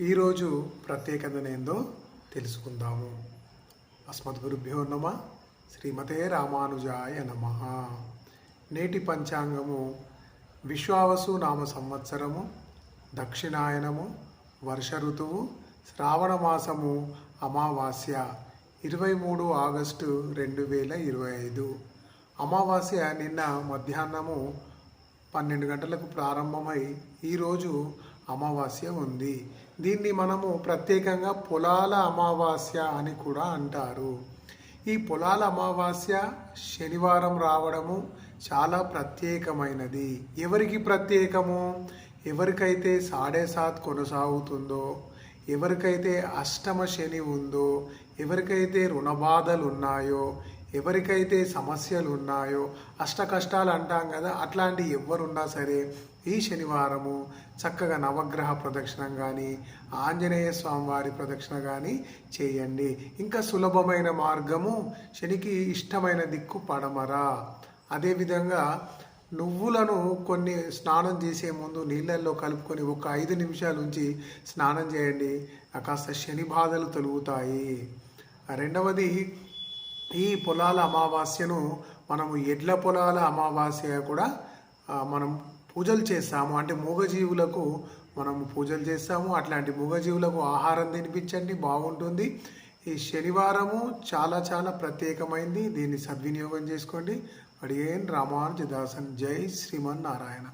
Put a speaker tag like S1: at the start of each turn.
S1: ఈరోజు ప్రత్యేకతనేందో తెలుసుకుందాము. అస్మద్గురుభ్యో నమ శ్రీమతే రామానుజాయ నమ. నేటి పంచాంగము విశ్వావసు నామ సంవత్సరము దక్షిణాయనము వర్ష ఋతువు శ్రావణ మాసము అమావాస్య ఇరవై మూడు ఆగస్టు రెండు వేల ఇరవై ఐదు. అమావాస్య నిన్న మధ్యాహ్నము పన్నెండు గంటలకు ప్రారంభమై ఈరోజు అమావాస్య ఉంది. దీన్ని మనము ప్రత్యేకంగా పొలాల అమావాస్య అని కూడా అంటారు. ఈ పొలాల అమావాస్య శనివారం రావడము చాలా ప్రత్యేకమైనది. ఎవరికి ప్రత్యేకము? ఎవరికైతే సాడే సాత్ కొనసాగుతుందో ఎవరికైతే అష్టమ శని ఉందో ఎవరికైతే రుణ బాధలు ఉన్నాయో ఎవరికైతే సమస్యలు ఉన్నాయో అష్ట కష్టాలు అంటాం కదా అట్లాంటి ఎవరున్నా సరే ఈ శనివారము చక్కగా నవగ్రహ ప్రదక్షిణం కానీ ఆంజనేయ స్వామివారి ప్రదక్షిణ కానీ చేయండి. ఇంకా సులభమైన మార్గము శనికి ఇష్టమైన దిక్కు పడమర. అదేవిధంగా నువ్వులను కొన్ని స్నానం చేసే ముందు నీళ్ళల్లో కలుపుకొని ఒక ఐదు నిమిషాల నుంచి స్నానం చేయండి. కాస్త శని బాధలు తొలుగుతాయి. రెండవది ఈ పొలాల అమావాస్యను మనము ఎడ్ల పొలాల అమావాస్య కూడా మనం పూజలు చేస్తాము. అంటే మూగజీవులకు మనము పూజలు చేస్తాము. అట్లాంటి మూగజీవులకు ఆహారం తినిపించండి. బాగుంటుంది. ఈ శనివారము చాలా చాలా ప్రత్యేకమైంది. దీన్ని సద్వినియోగం చేసుకోండి. అడిగేన్ రామానుజదాసన్. జై శ్రీమన్నారాయణ.